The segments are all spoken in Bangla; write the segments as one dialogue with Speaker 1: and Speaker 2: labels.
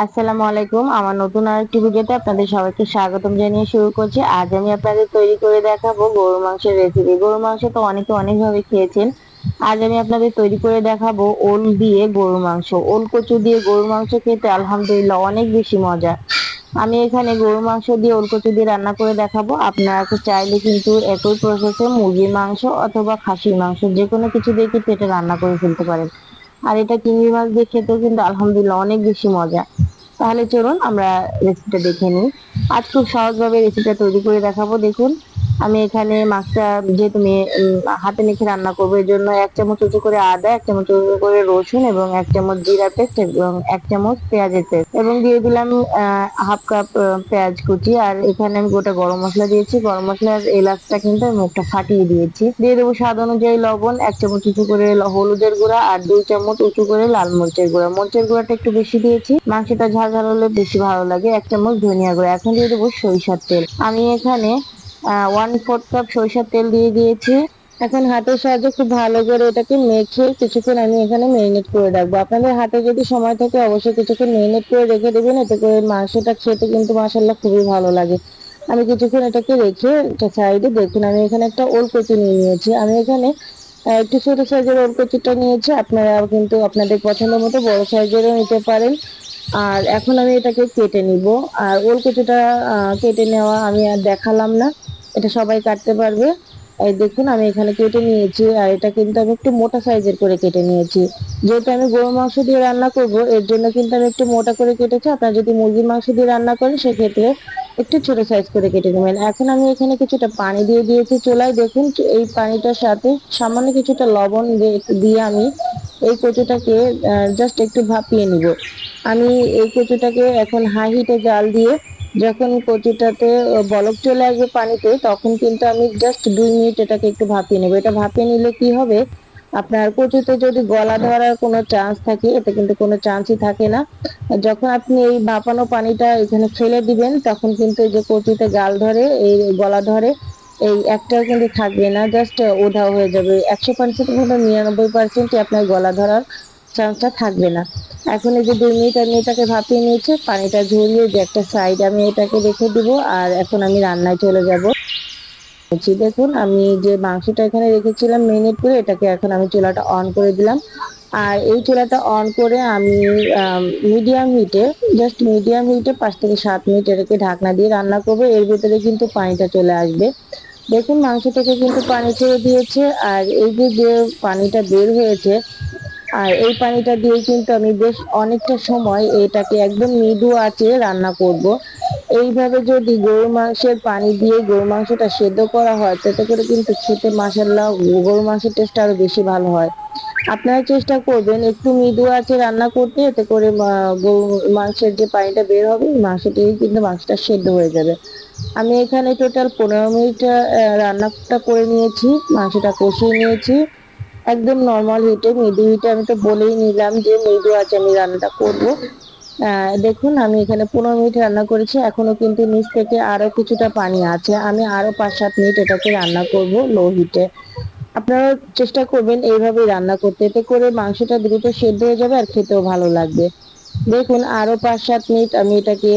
Speaker 1: আসসালামু আলাইকুম। আমার নতুন আরেকটি ভিডিওতে আপনাদের সবাইকে স্বাগতম জানিয়ে শুরু করছি। আজ আমি আপনাদের তৈরি করে দেখাবো গরু মাংসের রেসিপি গরু মাংস তো অনেকে অনেকভাবে খেয়েছেন। আজ আমি আপনাদের তৈরি করে দেখাবো ওল দিয়ে গরু মাংস। ওল কচু দিয়ে গরু মাংস খেতে আলহামদুলিল্লাহ অনেক বেশি মজা। আমি এখানে গরু মাংস দিয়ে ওল কচু দিয়ে রান্না করে দেখাবো। আপনারা চাইলে কিন্তু একই প্রসেসে মুরগির মাংস অথবা খাসির মাংস যে কোনো কিছু দিয়ে কিন্তু এটা রান্না করে ফেলতে পারেন। আর এটা চিংড়ি মাছ দিয়ে খেতেও কিন্তু আলহামদুলিল্লাহ অনেক বেশি মজা। তাহলে চলুন আমরা রেসিপিটা দেখে নিই। আজ খুব সহজ সহজভাবে রেসিপিটা তৈরি করে দেখাবো। দেখুন আমি এখানে মাছটা যেহেতু হাতে মেখে রান্না করব, এর জন্য এক চামচ উঁচু করে আদা, এক চামচ উঁচু করে রসুন এবং এক চামচ জিরা পেস্ট এবং এক চামচ পেঁয়াজের পেস্ট এবং দিয়ে দিলাম হাফ কাপ পেঁয়াজ কুচি। আর এখানে আমি গোটা গরম মশলা দিয়েছি। গরম মশলার এলাচটা কিন্তু আমি মুখটা ফাটিয়ে দিয়েছি। দিয়ে দেবো স্বাদ অনুযায়ী লবণ, এক চামচ উঁচু করে হলুদের গুঁড়া আর দুই চামচ উঁচু করে লাল মরিচের গুঁড়া। মরিচের গুঁড়াটা একটু বেশি দিয়েছি। মাংসটা ঝাল ঝাল হলে বেশি ভালো লাগে। এক চামচ ধনিয়া গুঁড়া। এখন দিয়ে দেবো সরিষার তেল। আমি এখানে ওয়ান ফোর্থ কাপ সরিষার তেল দিয়ে দিয়েছি। এখন হাতের সাহায্যে খুব ভালো করে এটাকে মেখে কিছুক্ষণ আমি এখানে মেরিনেট করে রাখব। আপনাদের হাতে যদি সময় থাকে অবশ্যই কিছুক্ষণ মেরিনেট করে রেখে দেবেন। এতে করে মাংসটা খেতে কিন্তু মাসাল্লাহ খুবই ভালো লাগে। আমি কিছুক্ষণ এটাকে রেখে একটা সাইডে দেখুন, আমি এখানে একটা ওল কচি নিয়ে নিয়েছি। আমি এখানে একটু ছোট সাইজের ওল কচিটা নিয়েছি। আপনারা কিন্তু আপনাদের পছন্দ মতো বড় সাইজেরও নিতে পারেন। আর এখন আমি এটাকে কেটে নিব। আর ওল কচুটা কেটে নেওয়া আমি আর দেখালাম না। এটা সবাই কাটতে পারবে। এই দেখুন, আমি এখানে কেটে নিয়েছি। আর এটা কিন্তু আমি একটু মোটা সাইজের করে কেটে নিয়েছি। যেহেতু আমি গরু মাংস দিয়ে রান্না করব, এর জন্য কিন্তু আমি একটু মোটা করে কেটেছি। আপনারা যদি মুরগির মাংস দিয়ে রান্না করেন, সেক্ষেত্রে একটু ছোট সাইজ করে কেটে নেবেন। এখন আমি এখানে কিছুটা পানি দিয়ে দিয়েছি চুলায়। দেখুন, এই পানিটার সাথে সামান্য কিছুটা লবণ দিয়ে আমি এই কচুটাকে জাস্ট একটু ভাপিয়ে নিব। আমি এই কচুটাকে এখন হাই হিটে জাল দিয়ে যখন কচুটাতে বলক চলে আসবে পানিতে, তখন কিন্তু আমি জাস্ট দুই মিনিট এটাকে একটু ভাপিয়ে নেব। এটা ভাপিয়ে নিলে কি হবে? আপনার কচুতে যদি গলা ধরার কোনো চান্স থাকে, এতে কিন্তু কোনো চান্সই থাকে না। যখন আপনি এই ভাপানো পানিটা এখানে ফেলে দিবেন, তখন কিন্তু এই যে কচুতে গাল ধরে, এই গলা ধরে, এই একটাও কিন্তু থাকবে না জাস্ট ওধাও হয়ে যাবে। একশো পার্সেন্ট মতো নিরানব্বই পার্সেন্টই আপনার গলা ধরার চান্সটা থাকবে না। এখন এই যে দুই মিনিট আমি এটাকে ভাপিয়ে নিয়েছি, পানিটা ঝরিয়ে যে একটা সাইড আমি এটাকে রেখে দিব, আর এখন আমি রান্নায় চলে যাব। দেখুন, আমি যে মাংসটা এখানে রেখেছিলাম মিনিট করে, এটাকে এখন আমি চুলাটা অন করে দিলাম। আর এই চুলাটা অন করে আমি মিডিয়াম হিটে জাস্ট মিডিয়াম হিটে পাঁচ থেকে সাত মিনিট এটাকে ঢাকনা দিয়ে রান্না করব, এর ভিতরে কিন্তু পানিটা চলে আসবে। দেখুন, মাংস থেকে কিন্তু পানি ছেড়ে দিয়েছে, আর এই যে যে পানিটা বের হয়েছে আর এই পানিটা দিয়ে কিন্তু আমি বেশ অনেকটা সময় এটাকে একদম মৃদু আছে রান্না করব। এইভাবে যদি গরু মাংসের পানি দিয়ে গরু মাংসটা সেদ্ধ করা হয়, তাতে করে কিন্তু খেতে মাসাল্লাহ গরু মাংসের টেস্ট আরও বেশি ভালো হয়। আপনারা চেষ্টা করবেন একটু মৃদু আছে রান্না করতে, এতে করে মাংসের যে পানিটা বের হবে মাংসটি কিন্তু মাংসটা সেদ্ধ হয়ে যাবে। আমি এখানে টোটাল পনেরো মিনিট রান্নাটা করে নিয়েছি, মাংসটা কষিয়ে নিয়েছি। একদম নর্মাল হিটে মৃদু হিটে আমি তো বলেই নিলাম যে মৃদু আছে আমি রান্নাটা করব। দেখুন, আমি এখানে পনেরো মিনিট রান্না করেছি, এখনও কিন্তু নিচ থেকে আরও কিছুটা পানি আছে। আমি আরও পাঁচ সাত মিনিট এটাকে রান্না করব লো হিটে আপনারা চেষ্টা করবেন এইভাবেই রান্না করতে। এতে করে মাংসটা দ্রুত সেদ্ধ হয়ে যাবে আর খেতেও ভালো লাগবে। দেখুন, আরও পাঁচ সাত মিনিট আমি এটাকে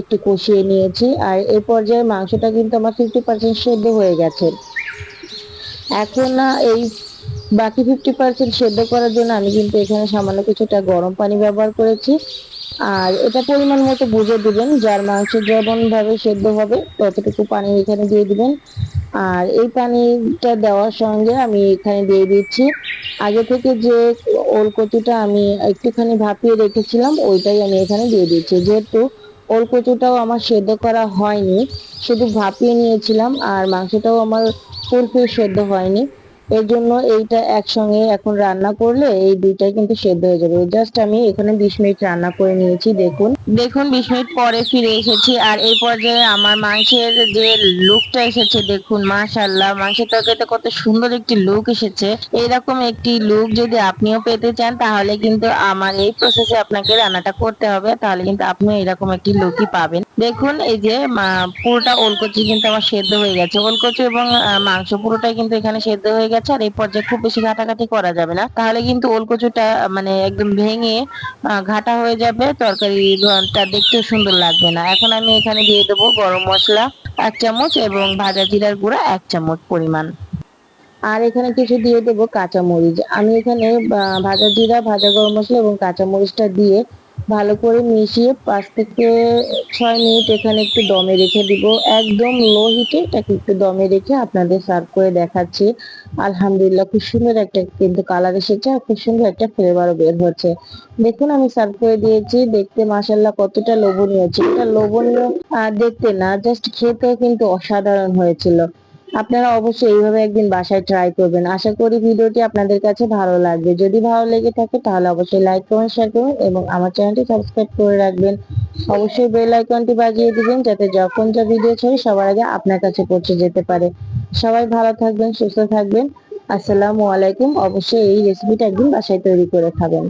Speaker 1: একটু কষিয়ে নিয়েছি। আর এই পর্যায়ে মাংসটা কিন্তু আমার ফিফটি পার্সেন্ট সেদ্ধ হয়ে গেছে। এখন এই বাকি ফিফটি পার্সেন্ট সেদ্ধ করার জন্য আমি কিন্তু এখানে সামান্য কিছুটা গরম পানি ব্যবহার করেছি। আর এটা পরিমাণ মতো বুঝে দিবেন, যার মাংস যেমন ভাবে সেদ্ধ হবে ততটুকু পানি এখানে দিয়ে দিবেন। আর এই পানিটা দেওয়ার সঙ্গে আমি এখানে দিয়ে দিচ্ছি। আগে থেকে যে ওল কচুটা আমি একটুখানি ভাপিয়ে রেখেছিলাম, ওইটাই আমি এখানে দিয়ে দিচ্ছি। যেহেতু ওল কচুটাও আমার সেদ্ধ করা হয়নি, শুধু ভাপিয়ে নিয়েছিলাম, আর মাংসটাও আমার ফুলফিল সেদ্ধ হয়নি। এর জন্য এইটা একসঙ্গে এখন রান্না করলে এই দুইটাই কিন্তু সেদ্ধ হয়ে যাবে। জাস্ট আমি এখানে বিশ মিনিট রান্না করে নিয়েছি, দেখুন। দেখুন, বিশ মিনিট পরে ফিরে এসেছি আর এই পর্যায়ে আমার মাংসের যে লুকটা এসেছে, দেখুন মাশাল্লাহ মাংসের তরকারিতে কত সুন্দর একটি লুক এসেছে। এরকম একটি লুক যদি আপনিও পেতে চান, তাহলে কিন্তু আমার এই প্রসেসে আপনাকে রান্নাটা করতে হবে। তাহলে কিন্তু আপনিও এরকম একটি লুকই পাবেন। দেখুন, এই যে পুরোটা ওলকচি কিন্তু আমার সেদ্ধ হয়ে গেছে। ওলকচি এবং মাংস পুরোটাই কিন্তু এখানে সেদ্ধ হয়ে গেছে। আর এই পর্যায়ে খুব বেশি ঘাটাঘাটি করা যাবে না। তাহলে কিন্তু ওলকচুটা মানে একদম ভেঙে ঘাটা হয়ে যাবে। তরকারিটা দেখতেও সুন্দর লাগবে না। এখন আমি এখানে দিয়ে দেবো গরম মশলা এক চামচ এবং ভাজা জিরার গুঁড়া এক চামচ পরিমাণ। আর এখানে কিছু দিয়ে দেবো কাঁচা মরিচ আমি এখানে ভাজা জিরা, ভাজা গরম মশলা এবং কাঁচা মরিচটা দিয়ে ভালো করে মিশিয়ে পাঁচ থেকে ছয় মিনিট এখানে একটু দমে রেখে দিব। একদম লো হিটে এটাকে একটু দমে রেখে আপনাদের সার্ভ করে দেখাচ্ছি। আলহামদুলিল্লাহ খুব সুন্দর একটা কিন্তু কালার এসেছে আর খুব সুন্দর একটা ফ্লেভারও বের হচ্ছে। দেখুন আমি সার্ভ করে দিয়েছি, দেখতে মাসাল্লাহ কতটা লোভনীয়। ছিল এটা লোভনীয় দেখতে না জাস্ট খেতেও কিন্তু অসাধারণ হয়েছিল। আপনারা অবশ্যই এইভাবে একদিন বাসায় ট্রাই করবেন। আশা করি ভিডিওটি আপনাদের কাছে ভালো লাগবে। যদি ভালো লেগে থাকে তাহলে অবশ্যই লাইক কমেন্ট শেয়ার করুন এবং আমার চ্যানেলটি সাবস্ক্রাইব করে রাখবেন। অবশ্যই বেল আইকনটি বাজিয়ে দিবেন যাতে যখন যা ভিডিও ছাড়ি সবার আগে আপনার কাছে পৌঁছে যেতে পারে। সবাই ভালো থাকবেন, সুস্থ থাকবেন। আসসালামু আলাইকুম। অবশ্যই এই রেসিপিটা একদিন বাসায় তৈরি করে খাবেন।